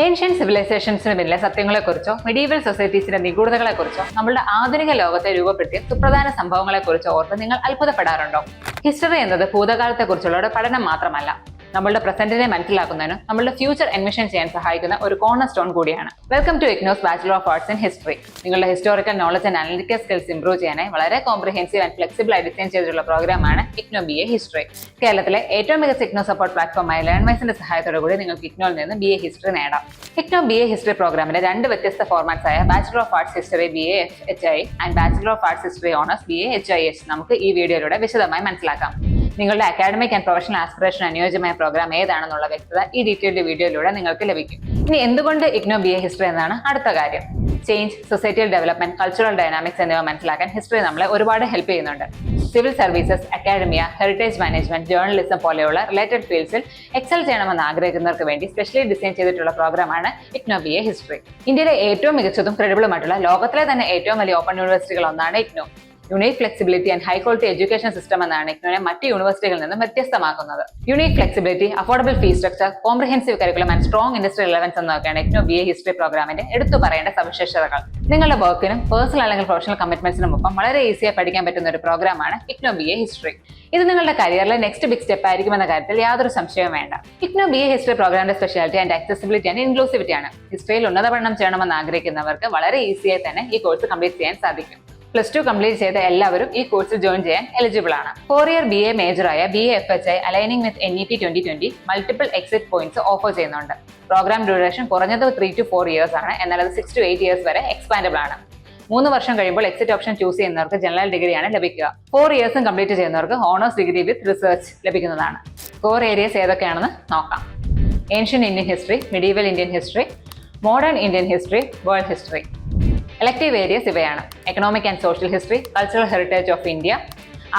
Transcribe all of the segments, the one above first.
Ancient സിവിലൈസേഷൻസിന് പിന്നിലെ സത്യങ്ങളെക്കുറിച്ചോ medieval സൊസൈറ്റീസിന്റെ നിഗൂഢതകളെക്കുറിച്ചോ നമ്മുടെ ആധുനിക ലോകത്തെ രൂപപ്പെടുത്തിയ സുപ്രധാന സംഭവങ്ങളെക്കുറിച്ചോ ഓർത്ത് നിങ്ങൾ അത്ഭുതപ്പെടാറുണ്ടോ? ഹിസ്റ്ററി എന്നത് ഭൂതകാലത്തെക്കുറിച്ചുള്ള ഒരു പഠനം മാത്രമല്ല. നമ്മളുടെ പ്രസന്റിനെ മനസ്സിലാക്കുന്നതിനും നമ്മളുടെ ഫ്യൂച്ചർ അഡ്മിഷൻ ചെയ്യാൻ സഹായിക്കുന്ന ഒരു കോർണർ സ്റ്റോൺ കൂടിയാണ്. Welcome to IGNOU's bachelor of arts in history നിങ്ങളുടെ historical knowledge and analytical skills improve ചെയ്യാനായി വളരെ കോംപ്രിഹെൻസീവ് ആൻഡ് ഫ്ലെക്സിബിൾ ആയി ഡിസൈൻ ചെയ്തിട്ടുള്ള പ്രോഗ്രാമാണ് ഇഗ്നോ ബി എ ഹിസ്റ്ററി കേരളത്തിലെ ഏറ്റവും മികച്ച ഇഗ്നോ സപ്പോർട്ട് പ്ലാറ്റ്ഫോമായ ലേൺവൈസിന്റെ സഹായത്തോടു കൂടി നിങ്ങൾക്ക് ഇഗ്നോയിൽ നിന്ന് ബി എ ഹിസ്റ്ററി നേടാം. ഇഗ്നോ ബി എ ഹിസ്റ്ററി പ്രോഗ്രാമിന്റെ രണ്ട് വ്യത്യസ്ത ഫോർമാറ്റ്സ് ആയ bachelor of arts history B A H I and bachelor of arts history honours B A H I H നമുക്ക് ഈ വീഡിയോയിലൂടെ വിശദമായി മനസ്സിലാക്കാം. നിങ്ങളുടെ അക്കാഡമിക് ആൻഡ് പ്രൊഫഷണൽ ആസ്പിറേഷൻ അനുയോജ്യമായ പ്രോഗ്രാം ഏതാണെന്നുള്ള വ്യക്തത ഈ ഡീറ്റെയിൽഡ് വീഡിയോയിലൂടെ നിങ്ങൾക്ക് ലഭിക്കും. ഇനി എന്തുകൊണ്ട് ഇഗ്നോ ബി എ ഹിസ്റ്ററി എന്നാണ് അടുത്ത കാര്യം. Change societal development cultural dynamics എന്നിവ മനസ്സിലാക്കാൻ ഹിസ്റ്ററി നമ്മളെ ഒരുപാട് ഹെൽപ്പ് ചെയ്യുന്നുണ്ട്. Civil services academia heritage management journalism പോലെയുള്ള റിലേറ്റഡ് ഫീൽഡ്സിൽ എക്സൽ ചെയ്യണമെന്ന് ആഗ്രഹിക്കുന്നവർക്ക് വേണ്ടി സ്പെഷ്യലി ഡിസൈൻ ചെയ്തിട്ടുള്ള പ്രോഗ്രാമാണ് ഇഗ്നോ ബി എ ഹിസ്റ്ററി ഇന്ത്യയിലെ ഏറ്റവും മികച്ചതും ക്രെഡിബിളുമായിട്ടുള്ള ലോകത്തിലെ തന്നെ ഏറ്റവും വലിയ ഓപ്പൺ യൂണിവേഴ്സിറ്റികൾ ഒന്നാണ് IGNOU unique flexibility and high quality education system എന്നാണ് ഇഗ്നോനെ മറ്റ് യൂണിവേഴ്സിറ്റികളിൽ നിന്നും വ്യത്യസ്തമാക്കുന്നത്. Unique flexibility affordable fee structure comprehensive curriculum and strong industry relevance എന്നൊക്കെയാണ് ഇക്നോ ബി എ ഹിസ്റ്ററി പ്രോഗ്രാമിന്റെ എടുത്തു പറയേണ്ട സവിശേഷതകൾ. നിങ്ങളുടെ വർക്കിനും പേഴ്സണൽ അല്ലെങ്കിൽ പ്രൊഫഷണൽ കമ്മിറ്റ്മെന്റ്സിനും ഒപ്പം വളരെ ഈസിയായി പഠിക്കാൻ പറ്റുന്ന ഒരു പ്രോഗ്രാമാണ് ഇഗ്നോ ബി എ ഹിസ്റ്ററി ഇത് നിങ്ങളുടെ കരിയറിലെ നെക്സ്റ്റ് ബിഗ് സ്റ്റെപ്പ് ആയിരിക്കുമെന്ന കാര്യത്തിൽ യാതൊരു സംശയവും വേണ്ട. ഇക്നോ ബി എ ഹിസ്റ്ററി പ്രോഗ്രാമിന്റെ speciality and accessibility and inclusivity ആണ്. ഹിസ്റ്ററിയിൽ ഉന്നത പഠനം ചെയ്യണമെന്ന് ആഗ്രഹിക്കുന്നവർക്ക് വളരെ ഈസിയായി തന്നെ ഈ കോഴ്സ് കംപ്ലീറ്റ് ചെയ്യാൻ സാധിക്കും. പ്ലസ് ടു കംപ്ലീറ്റ് ചെയ്ത എല്ലാവരും ഈ കോഴ്സിൽ ജോയിൻ ചെയ്യാൻ എലിജിബിൾ ആണ്. Four year B A മേജറായ B A F H I aligning with N E P twenty twenty multiple exit points offer ചെയ്യുന്നുണ്ട്. പ്രോഗ്രാം ഡ്യൂറേഷൻ കുറഞ്ഞത് ത്രീ ടു ഫോർ ഇയേഴ്സ് ആണ്. എന്നാൽ അത് സിക്സ് ടു എയ്റ്റ് ഇയേഴ്സ് വരെ expandable ആണ്. മൂന്ന് വർഷം കഴിയുമ്പോൾ എക്സിറ്റ് ഓപ്ഷൻ ചൂസ് ചെയ്യുന്നവർക്ക് ജനറൽ ഡിഗ്രിയാണ് ലഭിക്കുക. ഫോർ ഇയേഴ്സും കംപ്ലീറ്റ് ചെയ്യുന്നവർക്ക് ഓണേഴ്സ് ഡിഗ്രി വിത്ത് റിസർച്ച് ലഭിക്കുന്നതാണ്. കോർ ഏരിയസ് ഏതൊക്കെയാണെന്ന് നോക്കാം. Ancient Indian history medieval Indian history modern Indian history world history elective areas ഇവയാണ്. Economic and social history cultural heritage of India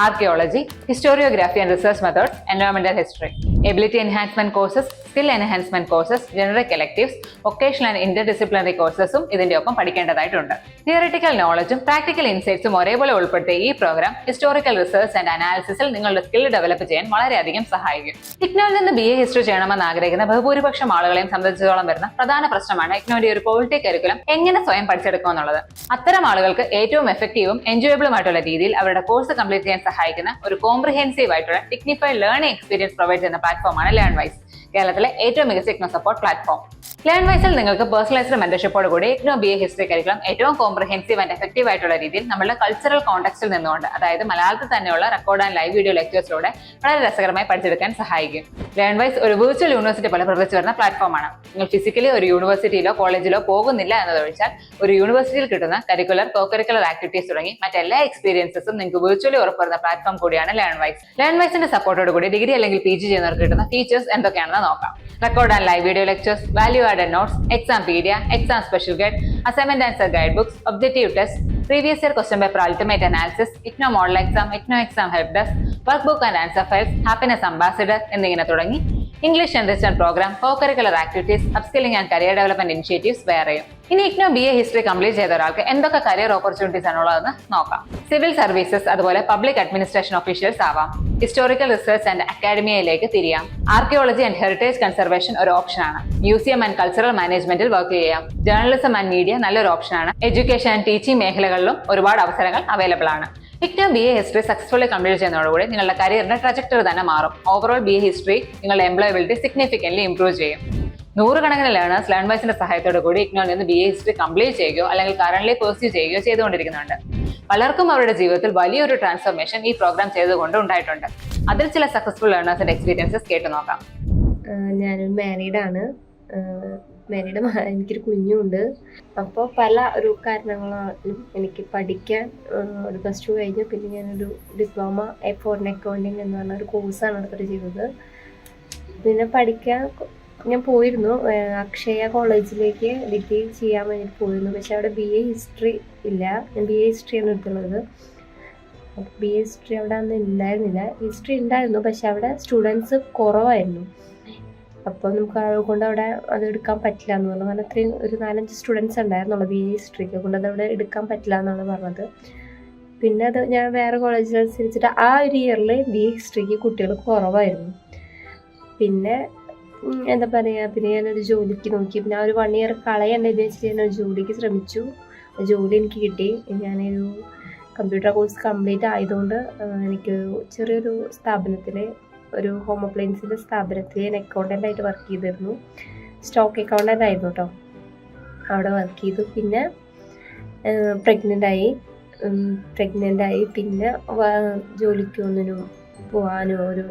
archaeology historiography and research method എൻവയോൺമെന്റൽ history ability enhancement courses skill enhancement courses general electives vocational and inter disciplinary കോഴ്സസും ഇതിന്റെ ഒപ്പം പഠിക്കേണ്ടതായിട്ടുണ്ട്. Theoretical നോളജും practical ഇൻസൈറ്റ്സും ഒരേപോലെ ഉൾപ്പെടുത്തിയ ഈ programme historical research and അനാലിസിസിൽ നിങ്ങളുടെ skill develop ചെയ്യാൻ വളരെയധികം സഹായിക്കും. ഇഗ്നോയിൽ നിന്ന് ബി എ ഹിസ്റ്ററി ചെയ്യണമെന്ന് ആഗ്രഹിക്കുന്ന ബഹുഭൂരിപക്ഷം ആളുകളെയും സംബന്ധിച്ചിടത്തോളം വരുന്ന പ്രധാന പ്രശ്നമാണ് ഇഗ്നോയുടെ ഒരു ക്വാളിറ്റി കരിക്കുലം എങ്ങനെ സ്വയം പഠിച്ചെടുക്കുമെന്നുള്ളത് അത്തരം ആളുകൾക്ക് ഏറ്റവും എഫക്റ്റീവും എൻജോയബിളുമായിട്ടുള്ള രീതിയിൽ അവരുടെ കോഴ്സ് കംപ്ലീറ്റ് ചെയ്യാൻ സഹായിക്കുന്ന ഒരു കോംപ്രിഹെൻസീവ് ആയിട്ടുള്ള ടെക്നിഫൈഡ് ലേണിംഗ് എക്സ്പീരിയൻസ് പ്രൊവൈഡ് ചെയ്യുന്ന പ്ലാറ്റ്ഫോമാണ് ലേൺ വൈസ് കേരളത്തിലെ ഏറ്റവും മികച്ച ഇഗ്നോ സപ്പോർട്ട് പ്ലാറ്റ്ഫോം ലേൺ വൈസിൽ നിങ്ങൾക്ക് പേഴ്സണലൈസ്ഡ് മെന്റർഷിപ്പോട് കൂടി IGNOU B A history curriculum ഏറ്റവും കോംപ്രഹെൻസീവ് ആൻഡ് എഫക്റ്റീവ് ആയിട്ടുള്ള രീതിയിൽ നമ്മുടെ കൾച്ചറൽ കോൺടാക്സിൽ നിന്നുകൊണ്ട് അതായത് മലയാളത്തിൽ തന്നെയുള്ള റെക്കോർഡ് ആൻഡ് ലൈവ് വീഡിയോ ലെക്ചേഴ്സിലൂടെ വളരെ രസകരമായി പഠിച്ചെടുക്കാൻ സഹായിക്കും. ലേൺ വൈസ് ഒരു വിർച്വൽ യൂണിവേഴ്സിറ്റി പോലെ പ്രവർത്തിച്ചു വരുന്ന പ്ലാറ്റ്ഫോമാണ് നിങ്ങൾ ഫിസിക്കലി ഒരു യൂണിവേഴ്സിറ്റിയിലോ കോളേജിലോ പോകുന്നില്ല എന്നതൊഴിച്ചാൽ ഒരു യൂണിവേഴ്സിറ്റിയിൽ കിട്ടുന്ന കരിക്കുലർ കോ കരിക്കുലർ ആക്ടിവിറ്റീസ് തുടങ്ങി മറ്റെല്ലാ എക്സ്പീരിയൻസസും നിങ്ങൾക്ക് വിർച്വലി ഉറപ്പുവരുന്ന പ്ലാറ്റ്ഫോം കൂടിയാണ് ലേൺ വൈസ് ലേൺ വൈസിന്റെ സപ്പോർട്ടോട് കൂടി ഡിഗ്രി അല്ലെങ്കിൽ പി ജി ചെയ്യുന്നവർക്ക് കിട്ടുന്ന ഫീച്ചേഴ്സ് എന്തൊക്കെയാണെന്ന് നോക്കാം. Record and live video lectures value add notes Exampedia exam special guide assignment answer guide books objective test previous year question paper ultimate analysis IGNOU model exam IGNOU exam help desk work book and answer files happiness ambassador എന്നിങ്ങനെ തുടങ്ങി. English enrichment programme co curricular activities upskilling and career development initiatives വേറെയും. ഇനി IGNOU B A history complete ചെയ്ത ഒരാൾക്ക് എന്തൊക്കെ career opportunities ആണുള്ളതെന്ന് നോക്കാം. Civil services അതുപോലെ പബ്ലിക് അഡ്മിനിസ്ട്രേഷൻ ഒഫീഷ്യൽസ് ആവാം. ഹിസ്റ്റോറിക്കൽ റിസർച്ച് ആൻഡ് അക്കാഡമിയയിലേക്ക് തിരിയാം. ആർക്കിയോളജി ആൻഡ് ഹെറിറ്റേജ് കൺസർവേഷൻ ഒരു ഓപ്ഷനാണ് മ്യൂസിയം ആൻഡ് കൾച്ചറൽ മാനേജ്മെന്റിൽ വർക്ക് ചെയ്യാം. ജേർണലിസം ആൻഡ് മീഡിയ നല്ലൊരു ഓപ്ഷനാണ് എഡ്യൂക്കേഷൻ ആൻഡ് ടീച്ചിങ് മേഖലകളിലും ഒരുപാട് അവസരങ്ങൾ അവൈലബിൾ ആണ്. IGNOU B A history successfully complete ചെയ്യുന്നതോടുകൂടി നിങ്ങളുടെ കരിയറിന്റെ ട്രജക്ടറി തന്നെ മാറും. ഓവറോൾ ബി എ ഹിസ്റ്ററി നിങ്ങളുടെ എംപ്ലോയബിലിറ്റി സിഗ്നിഫിക്കൻലി ഇംപ്രൂവ് ചെയ്യും. നൂറുകണക്കിന് ലേണേഴ്സ് ലേൺ വൈസിന്റെ സഹായത്തോടു കൂടി ഇഗ്നോയിൽ നിന്ന് ബി എ ഹിസ്റ്ററി കംപ്ലീറ്റ് ചെയ്യുകയോ അല്ലെങ്കിൽ കറന്റ് പേഴ്സ്യൂ ചെയ്യുകയോ ചെയ്തുകൊണ്ടിരിക്കുന്നുണ്ട്. പലർക്കും അവരുടെ ജീവിതത്തിൽ വലിയൊരു ട്രാൻസ്ഫോർമേഷൻ ഈ പ്രോഗ്രാം ചെയ്തുകൊണ്ട് ഉണ്ടായിട്ടുണ്ട്. അതിൽ ചില സക്സസ്ഫുൾ ലേണേഴ്സിന്റെ എക്സ്പീരിയൻസസ് കേട്ടു നോക്കാം. ഞാൻ മാരീഡാണ് മാരീഡ് എനിക്കൊരു കുഞ്ഞുണ്ട്. അപ്പോൾ പല ഒരു കാരണങ്ങളാലും എനിക്ക് പഠിക്കാൻ ഒരു പ്ലസ് ടു കഴിഞ്ഞു. പിന്നെ ഞാനൊരു ഡിപ്ലോമ ഫോറിൻ അക്കൗണ്ടിങ് എന്ന് പറഞ്ഞ ഒരു കോഴ്സാണ് എടുത്തിട്ട് ചെയ്തത്. പിന്നെ പഠിക്കാൻ ഞാൻ പോയിരുന്നു. അക്ഷയ കോളേജിലേക്ക് ഡിഗ്രി ചെയ്യാൻ വേണ്ടിയിട്ട് പോയിരുന്നു. പക്ഷെ അവിടെ ബി എ ഹിസ്റ്ററി ഇല്ല. ഞാൻ ബി എ ഹിസ്റ്ററിയാണ് എടുത്തുള്ളത്. ബി എ ഹിസ്റ്ററി അവിടെ അന്ന് ഉണ്ടായിരുന്നില്ല ഹിസ്റ്ററി ഉണ്ടായിരുന്നു പക്ഷെ അവിടെ സ്റ്റുഡൻസ് കുറവായിരുന്നു. അപ്പോൾ നമുക്ക് കൊണ്ട് അവിടെ അത് എടുക്കാൻ പറ്റില്ല എന്ന് പറഞ്ഞു. കാരണം അത്രയും ഒരു നാലഞ്ച് സ്റ്റുഡൻസ് ഉണ്ടായിരുന്നുള്ളൂ ബി ഹിസ്റ്ററിക്ക് കൊണ്ട് അത് അവിടെ എടുക്കാൻ പറ്റില്ല എന്നാണ് പറഞ്ഞത്. പിന്നെ അത് ഞാൻ വേറെ കോളേജിൽ അനുസരിച്ചിട്ട് ആ ഒരു ഇയറിൽ ബി എ ഹിസ്റ്ററിക്ക് കുട്ടികൾ കുറവായിരുന്നു. പിന്നെ എന്താ പറയുക പിന്നെ ഞാനൊരു ജോലിക്ക് നോക്കി. പിന്നെ ആ ഒരു വൺ ഇയർ കളയണ്ട ഉദ്ദേശിച്ച് ഞാൻ ഒരു ജോലിക്ക് ശ്രമിച്ചു. ജോലി എനിക്ക് കിട്ടി. ഞാനൊരു കമ്പ്യൂട്ടർ കോഴ്സ് കംപ്ലീറ്റ് ആയതുകൊണ്ട് എനിക്കൊരു എനിക്ക് ചെറിയൊരു സ്ഥാപനത്തിൽ ഒരു ഹോം അപ്ലയൻസിന്റെ സ്ഥാപനത്തിൽ ഞാൻ അക്കൗണ്ടന്റ് ആയിട്ട് വർക്ക് ചെയ്തിരുന്നു. സ്റ്റോക്ക് അക്കൗണ്ടന്റ് ആയിരുന്നു കേട്ടോ അവിടെ വർക്ക് ചെയ്തു. പിന്നെ പ്രഗ്നന്റ് ആയി. പ്രഗ്നന്റ് ആയി. പിന്നെ ജോലിക്ക് ജോലിക്കൊന്നിനും പോകാനോ ഒരു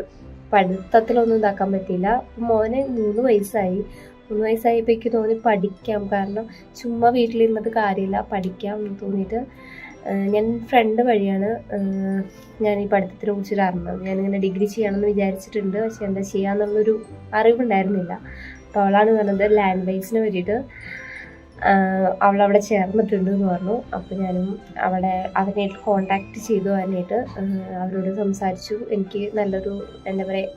പഠിത്തത്തിലൊന്നും ഇതാക്കാൻ പറ്റിയില്ല. മോനെ മൂന്ന് വയസ്സായി. മൂന്ന് വയസ്സായപ്പോൾ എനിക്ക് തോന്നി പഠിക്കാം. കാരണം ചുമ്മാ വീട്ടിലിരുന്നിട്ട് കാര്യമില്ല. പഠിക്കാം എന്ന് തോന്നിയിട്ട് ഞാൻ ഫ്രണ്ട് വഴിയാണ് ഞാൻ ഈ പഠിത്തത്തിനെ കുറിച്ചിട്ട് അറിഞ്ഞത്. ഞാനിങ്ങനെ ഡിഗ്രി ചെയ്യണമെന്ന് വിചാരിച്ചിട്ടുണ്ട്. പക്ഷെ എന്താ ചെയ്യാന്നുള്ളൊരു അറിവുണ്ടായിരുന്നില്ല. അപ്പോൾ അവളാണ് പറഞ്ഞത് ലാൻഡ് ബൈസിന് വേണ്ടിയിട്ട് അവളവിടെ ചേർന്നിട്ടുണ്ട് എന്ന് പറഞ്ഞു. അപ്പോൾ ഞാനും അവിടെ അവനായിട്ട് കോണ്ടാക്ട് ചെയ്തു. പറഞ്ഞിട്ട് അവരോട് സംസാരിച്ചു. എനിക്ക് നല്ലൊരു എന്താ പറയുക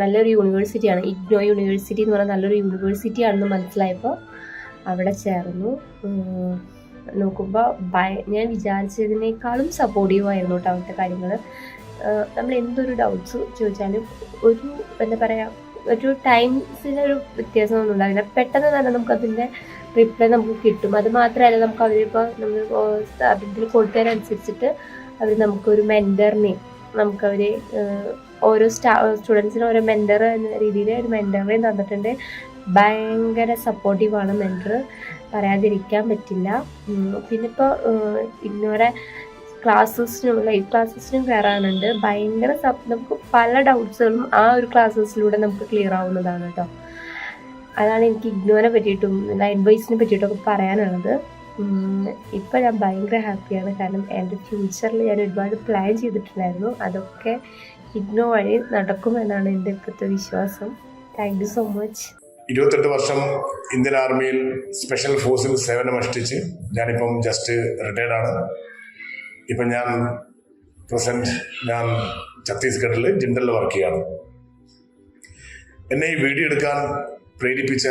നല്ലൊരു യൂണിവേഴ്സിറ്റിയാണ് ഇഗ്നോ യൂണിവേഴ്സിറ്റി എന്ന് പറഞ്ഞാൽ നല്ലൊരു യൂണിവേഴ്സിറ്റി ആണെന്ന് മനസ്സിലായപ്പോൾ അവിടെ ചേർന്നു. നോക്കുമ്പോൾ ഭയ ഞാൻ വിചാരിച്ചതിനേക്കാളും സപ്പോർട്ടീവ് ആയിരുന്നു കേട്ടോ അവിടുത്തെ കാര്യങ്ങൾ നമ്മൾ എന്തൊരു ഡൗട്ട്സ് ചോദിച്ചാലും ഒരു എന്താ പറയുക ഒരു ടൈംസിനൊരു വ്യത്യാസമൊന്നും ഉണ്ടാവില്ല. പെട്ടെന്ന് തന്നെ നമുക്കതിന്റെ റിപ്ലൈ നമുക്ക് കിട്ടും. അത് മാത്രമല്ല നമുക്ക് അവരിപ്പോൾ നമ്മൾ സ്ഥാപനത്തിൽ കൊടുത്തതിനനുസരിച്ചിട്ട് അവർ നമുക്കൊരു മെന്ററിനെയും നമുക്കവർ ഓരോ സ്റ്റാ സ്റ്റുഡൻസിന് ഓരോ മെന്റർ എന്ന രീതിയിൽ ഒരു മെന്ററിനെയും തന്നിട്ടുണ്ട്. ഭയങ്കര സപ്പോർട്ടീവാണ് മെന്റർ പറയാതിരിക്കാൻ പറ്റില്ല. പിന്നെ ഇപ്പോൾ ഇന്നോടെ ക്ലാസ്സസിനും ലൈവ് ക്ലാസ്സസിനും കയറാനുണ്ട് ഭയങ്കര നമുക്ക് പല ഡൗട്ട്സുകളും ആ ഒരു ക്ലാസ്സസിലൂടെ നമുക്ക് ക്ലിയർ ആവുന്നതാണ് കേട്ടോ അതാണ് എനിക്ക് ഇഗ്നോനെ പറ്റിയിട്ടും ലൈൻ ബോയ്സിനെ പറ്റിയിട്ടൊക്കെ പറയാനുള്ളത്. ഇപ്പം ഞാൻ ഭയങ്കര ഹാപ്പിയാണ് കാരണം എന്റെ ഫ്യൂച്ചറിൽ ഞാൻ ഒരുപാട് പ്ലാൻ ചെയ്തിട്ടുണ്ടായിരുന്നു. അതൊക്കെ ഇഗ്നോ വഴി നടക്കുമെന്നാണ് എന്റെ ഇപ്പോഴത്തെ വിശ്വാസം. താങ്ക് യു സോ മച്ച് ഇരുപത്തെട്ട് വർഷം ഇന്ത്യൻ ആർമിയിൽ സ്പെഷ്യൽ ഫോഴ്സിൽ സേവനമനുഷ്ഠിച്ച് ഞാനിപ്പം ജസ്റ്റ് റിട്ടയർഡ് ആണ്. ഇപ്പം ഞാൻ പ്രസന്റ് ഞാൻ ഛത്തീസ്ഗഡിൽ ജിൻഡലിൽ വർക്ക് ചെയ്യാണ്. എന്നെ ഈ വീഡിയോ എടുക്കാൻ പ്രേരിപ്പിച്ച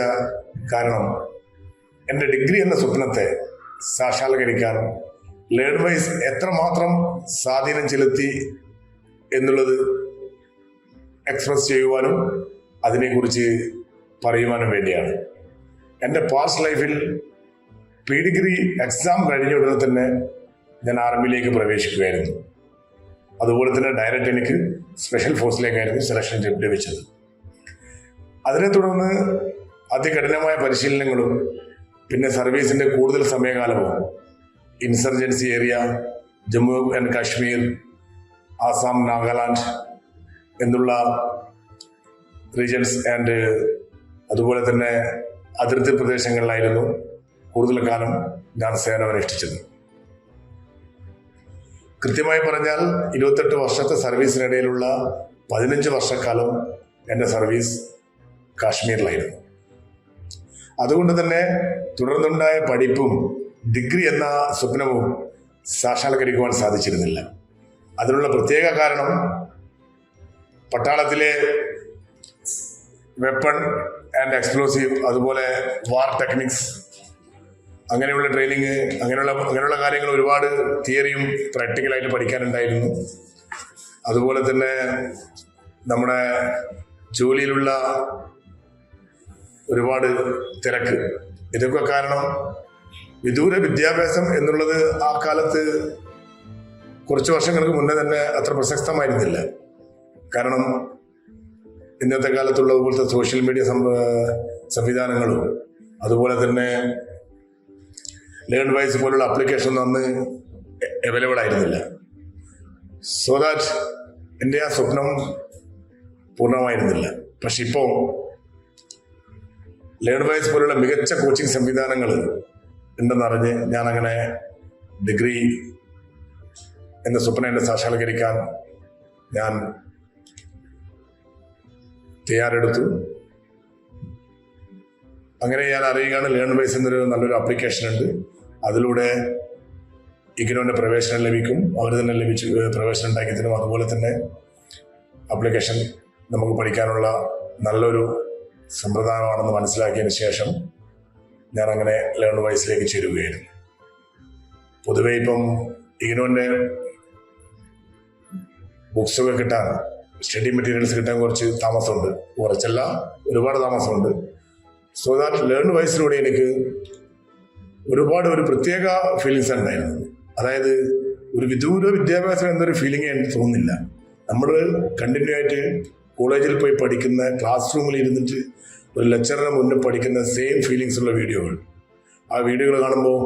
കാരണം എന്റെ ഡിഗ്രി എന്ന സ്വപ്നത്തെ സാക്ഷാത്കരിക്കാൻ ലേൺ വൈസ് എത്രമാത്രം സ്വാധീനം ചെലുത്തി എന്നുള്ളത് എക്സ്പ്രസ് ചെയ്യുവാനും അതിനെക്കുറിച്ച് പറയുവാനും വേണ്ടിയാണ്. എന്റെ പാസ്റ്റ് ലൈഫിൽ പി ഡിഗ്രി എക്സാം കഴിഞ്ഞ ഉടനെ തന്നെ ഞാൻ ആർമിയിലേക്ക് പ്രവേശിക്കുകയായിരുന്നു. അതുപോലെ തന്നെ ഡയറക്റ്റ് എനിക്ക് സ്പെഷ്യൽ ഫോഴ്സിലേക്കായിരുന്നു സെലക്ഷൻ ലഭിച്ചത് അതിനെ തുടർന്ന് അതികഠിനമായ പരിശീലനങ്ങളും പിന്നെ സർവീസിന്റെ കൂടുതൽ സമയകാലവും insurgency area Jammu and Kashmir Assam Nagaland എന്നുള്ള റീജൻസ് ആൻഡ് അതുപോലെ തന്നെ അതിർത്തി പ്രദേശങ്ങളിലായിരുന്നു കൂടുതൽ കാലം ഞാൻ സേന അനുഷ്ഠിച്ചത് കൃത്യമായി പറഞ്ഞാൽ ഇരുപത്തെട്ട് വർഷത്തെ സർവീസിനിടയിലുള്ള പതിനഞ്ച് വർഷക്കാലം എന്റെ സർവീസ് കാശ്മീരിലായിരുന്നു. അതുകൊണ്ട് തന്നെ തുടർന്നുണ്ടായ പഠിപ്പും ഡിഗ്രി എന്ന സ്വപ്നവും സാക്ഷാത്കരിക്കുവാൻ സാധിച്ചിരുന്നില്ല. അതിനുള്ള പ്രത്യേക കാരണം പട്ടാളത്തിലെ വെപ്പൺ ആൻഡ് എക്സ്പ്ലോസീവ് അതുപോലെ വാർ ടെക്നിക്സ് അങ്ങനെയുള്ള ട്രെയിനിങ് അങ്ങനെയുള്ള അങ്ങനെയുള്ള കാര്യങ്ങൾ ഒരുപാട് തിയറിയും പ്രാക്ടിക്കലായിട്ട് പഠിക്കാനുണ്ടായിരുന്നു. അതുപോലെ തന്നെ നമ്മുടെ ജോലിയിലുള്ള ഒരുപാട് തിരക്ക്. ഇതൊക്കെ കാരണം വിദൂര വിദ്യാഭ്യാസം എന്നുള്ളത് ആ കാലത്ത് കുറച്ച് വർഷങ്ങൾക്ക് മുന്നേ തന്നെ അത്ര പ്രസക്തമായിരുന്നില്ല. കാരണം ഇന്നത്തെ കാലത്തുള്ളതുപോലത്തെ സോഷ്യൽ മീഡിയ സംവിധാനങ്ങളും അതുപോലെ തന്നെ ലേൺ വൈസ് പോലുള്ള അപ്ലിക്കേഷൻ അന്ന് അവൈലബിൾ ആയിരുന്നില്ല. സോ ദാറ്റ് എന്റെ ആ സ്വപ്നം പൂർണമായിരുന്നില്ല. പക്ഷെ ഇപ്പോൾ ലേൺ വൈസ് പോലുള്ള മികച്ച കോച്ചിങ് സംവിധാനങ്ങൾ ഉണ്ടെന്നറിഞ്ഞ് ഞാനങ്ങനെ ഡിഗ്രി എന്ന സ്വപ്നം എന്നെ സാക്ഷാത്കരിക്കാൻ ഞാൻ തയ്യാറെടുത്തു. അങ്ങനെ ഞാൻ അറിയുകയാണ് ലേൺ ബേസ് എന്നൊരു നല്ലൊരു ആപ്ലിക്കേഷൻ ഉണ്ട്. അതിലൂടെ ഇഗ്നോന്റെ പ്രവേശനം ലഭിക്കും. അവർ തന്നെ ലഭിച്ച് പ്രവേശനം ഉണ്ടാക്കി തരും. അതുപോലെ തന്നെ ആപ്ലിക്കേഷൻ നമുക്ക് പഠിക്കാനുള്ള നല്ലൊരു സമ്പ്രദായമാണെന്ന് മനസ്സിലാക്കിയതിന് ശേഷം ഞാൻ അങ്ങനെ ലേൺ വൈസിലേക്ക് ചേരുകയായിരുന്നു. പൊതുവെ ഇപ്പം ഇഗ്നോന്റെ ബുക്സൊക്കെ കിട്ടാൻ സ്റ്റഡി മെറ്റീരിയൽസ് കിട്ടാൻ കുറച്ച് താമസമുണ്ട്. കുറച്ചല്ല ഒരുപാട് താമസമുണ്ട്. സോ ദാറ്റ് ലേൺ വൈസിലൂടെ എനിക്ക് ഒരുപാട് ഒരു പ്രത്യേക ഫീലിങ്സ് ഉണ്ടായിരുന്നത്. അതായത് ഒരു വിദൂര വിദ്യാഭ്യാസം എന്നൊരു ഫീലിംഗ് എനിക്ക് തോന്നുന്നില്ല. നമ്മൾ കണ്ടിന്യൂ ആയിട്ട് കോളേജിൽ പോയി പഠിക്കുന്ന ക്ലാസ് റൂമിൽ ഇരുന്നിട്ട് ഒരു ലെക്ചറിന് മുന്നിൽ പഠിക്കുന്ന സെയിം ഫീലിങ്സ് ഉള്ള വീഡിയോകൾ. ആ വീഡിയോകൾ കാണുമ്പോൾ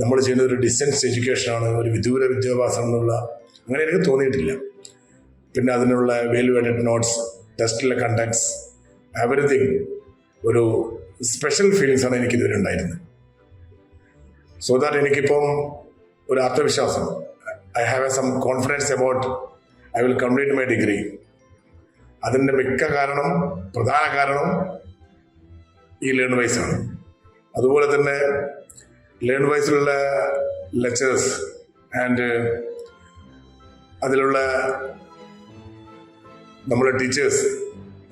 നമ്മൾ ചെയ്യുന്ന ഒരു ഡിസ്റ്റൻസ് എഡ്യൂക്കേഷനാണ് ഒരു വിദൂര വിദ്യാഭ്യാസം എന്നുള്ള അങ്ങനെ എനിക്ക് തോന്നിയിട്ടില്ല. പിന്നെ അതിനുള്ള വാല്യുവേറ്റഡ് നോട്ട്സ് ടെസ്റ്റിലെ കണ്ടക്ട്സ് എവറിഥിങ് ഒരു സ്പെഷ്യൽ ഫീലിങ്സ് ആണ് എനിക്ക് ഇതുവരെ ഉണ്ടായിരുന്നത്. സോ ദാറ്റ് എനിക്കിപ്പം ഒരു ആത്മവിശ്വാസം. I have a some confidence about I will complete my degree അതിന്റെ മിക്ക കാരണം പ്രധാന കാരണം ഈ ലേൺ വൈസാണ് അതുപോലെ തന്നെ ലേൺ വൈസിലുള്ള ലെക്ചേഴ്സ് ആൻഡ് അതിലുള്ള നമ്മുടെ ടീച്ചേഴ്സ്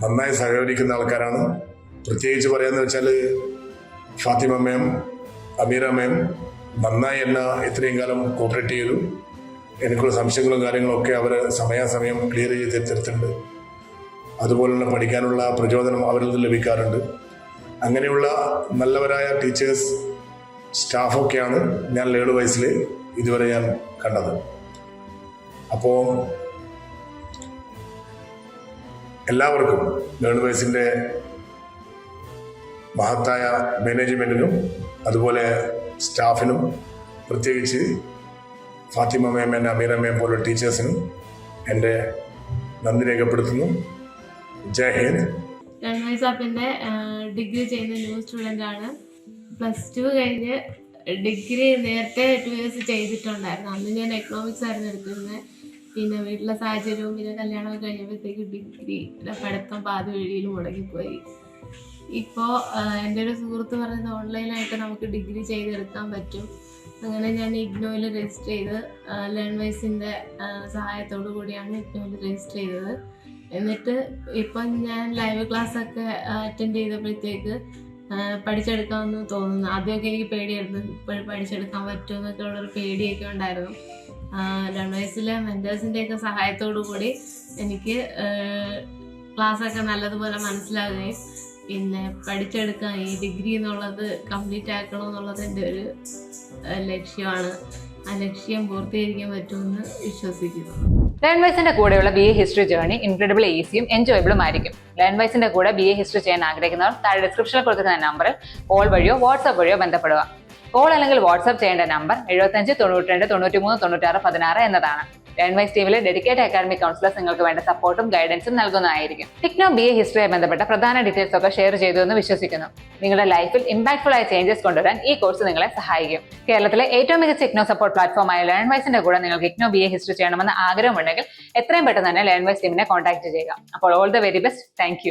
നന്നായി സഹകരിക്കുന്ന ആൾക്കാരാണ്. പ്രത്യേകിച്ച് പറയാന്ന് വെച്ചാൽ ഫാത്തിമ മാം അമീറ നന്നായി എന്നെ ഇത്രയും കാലം കോപ്പറേറ്റ് ചെയ്തു. എനിക്കുള്ള സംശയങ്ങളും കാര്യങ്ങളും ഒക്കെ അവർ സമയാസമയം ക്ലിയർ ചെയ്ത് തരുത്തുണ്ട് അതുപോലുള്ള പഠിക്കാനുള്ള പ്രചോദനം അവരിൽ നിന്ന് ലഭിക്കാറുണ്ട്. അങ്ങനെയുള്ള നല്ലവരായ ടീച്ചേഴ്സ് സ്റ്റാഫൊക്കെയാണ് ഞാൻ ലേഡ് വയസ്സിൽ ഇതുവരെ ഞാൻ കണ്ടത്. അപ്പോൾ എല്ലാവർക്കും വയസ്സിന്റെ മഹത്തായ മാനേജ്മെന്റിനും അതുപോലെ സ്റ്റാഫിനും പ്രത്യേകിച്ച് ഫാത്തിമ മേം എന്റെ അമീറ മേം പോലുള്ള ടീച്ചേഴ്സിനും എന്റെ നന്ദി രേഖപ്പെടുത്തുന്നു. ജയ് ഹിന്ദ്. ഡിഗ്രി ചെയ്യുന്ന ന്യൂ സ്റ്റുഡന്റ് ആണ്. പ്ലസ് ടു കഴിഞ്ഞ് ഡിഗ്രി നേരത്തെ ടു ഇയേഴ്സ് ചെയ്തിട്ടുണ്ടായിരുന്നു. അന്ന് ഞാൻ എക്കണോമിക്സ് ആയിരുന്നു എടുത്തിരുന്നത്. പിന്നെ വീട്ടിലെ സാഹചര്യവും പിന്നെ കല്യാണം കഴിഞ്ഞപ്പോഴത്തേക്ക് ഡിഗ്രി പഠിത്തം പാതി വഴിയിൽ മുടങ്ങിപ്പോയി. ഇപ്പോൾ എന്റെ ഒരു സുഹൃത്ത് പറയുന്നത് ഓൺലൈനായിട്ട് നമുക്ക് ഡിഗ്രി ചെയ്തെടുക്കാൻ പറ്റും. അങ്ങനെ ഞാൻ ഇഗ്നോയിൽ രജിസ്റ്റർ ചെയ്ത് ലേൺ വൈസിന്റെ സഹായത്തോടു കൂടിയാണ് ഇഗ്നോയിൽ രജിസ്റ്റർ ചെയ്തത്. എന്നിട്ട് ഇപ്പം ഞാൻ ലൈവ് ക്ലാസ് ഒക്കെ അറ്റൻഡ് ചെയ്തപ്പോഴത്തേക്ക് പഠിച്ചെടുക്കാമെന്ന് തോന്നുന്നു. ആദ്യമൊക്കെ എനിക്ക് പേടിയായിരുന്നു ഇപ്പോഴും പഠിച്ചെടുക്കാൻ പറ്റുമെന്നൊക്കെ ഉള്ളൊരു പേടിയൊക്കെ ഉണ്ടായിരുന്നു. വയസ്സിലെ മെന്റേഴ്സിന്റെ ഒക്കെ സഹായത്തോടു കൂടി എനിക്ക് ക്ലാസ്സൊക്കെ നല്ലതുപോലെ മനസ്സിലാകുകയും പിന്നെ പഠിച്ചെടുക്കാൻ ഈ ഡിഗ്രി എന്നുള്ളത് കംപ്ലീറ്റ് ആക്കണം എന്നുള്ളത് എന്റെ ഒരു ലക്ഷ്യമാണ്. ആ ലക്ഷ്യം പൂർത്തീകരിക്കാൻ പറ്റുമെന്ന് വിശ്വസിക്കുന്നു. ലാൻഡ്വൈസിന്റെ വൈസിന്റെ കൂടെയുള്ള B A history journey incredible ഈസിയും എൻജോയബിളും ആയിരിക്കും. ലാൻഡ്വൈസിന്റെ വൈസിന്റെ കൂടെ ബി എ ഹിസ്റ്ററി ചെയ്യാൻ ആഗ്രഹിക്കുന്നവർ താഴെ ഡിസ്ക്രിപ്ഷനിൽ കൊടുക്കുന്ന നമ്പറിൽ കോൾ വഴിയോ വാട്സ്ആപ്പ് വഴിയോ ബന്ധപ്പെടുക. കോൾ അല്ലെങ്കിൽ വാട്സ്ആപ്പ് ചെയ്യേണ്ട നമ്പർ എഴുപത്തഞ്ച് തൊണ്ണൂറ്റിരണ്ട് തൊണ്ണൂറ്റി മൂന്ന് തൊണ്ണൂറ്റാറ് പതിനാറ് എന്നതാണ്. ലേൺ ടീമിലെ ഡെഡിക്കേറ്റ് അക്കാഡമിക് കൗൺസിലേഴ്സ് നിങ്ങൾക്ക് വേണ്ട സപ്പോർട്ടും ഗൈഡൻസും നൽകുന്നതായിരിക്കും. ടിക്നോ ബി എ ഹിസ്റ്ററിയെ ബന്ധപ്പെട്ട പ്രധാന ഡീറ്റെയിൽസ് ഒക്കെ ഷെയർ ചെയ്തു എന്ന് വിശ്വസിക്കുന്നു. നിങ്ങളുടെ ലൈഫിൽ ഇമ്പാക്ട്ഫുൾ ആയ ചേഞ്ചസ് കൊണ്ടുവരാൻ ഈ കോഴ്സ് നിങ്ങളെ സഹായിക്കും. കേരളത്തിലെ ഏറ്റവും മികച്ച ഇഗ്നോ സപ്പോർട്ട് പ്ലാറ്റ്ഫോമായ ലേൺ വൈസിന്റെ കൂടെ നിങ്ങൾക്ക് ഇഗ്നോ ബി എ ഹിസ്റ്ററി ചെയ്യണമെന്ന് ആഗ്രഹമുണ്ടെങ്കിൽ എത്രയും പെട്ടെന്ന് തന്നെ ലേൺ വൈസ് ടീമിനെ കോൺടാക്ട് ചെയ്യുക. അപ്പോൾ all the very best thank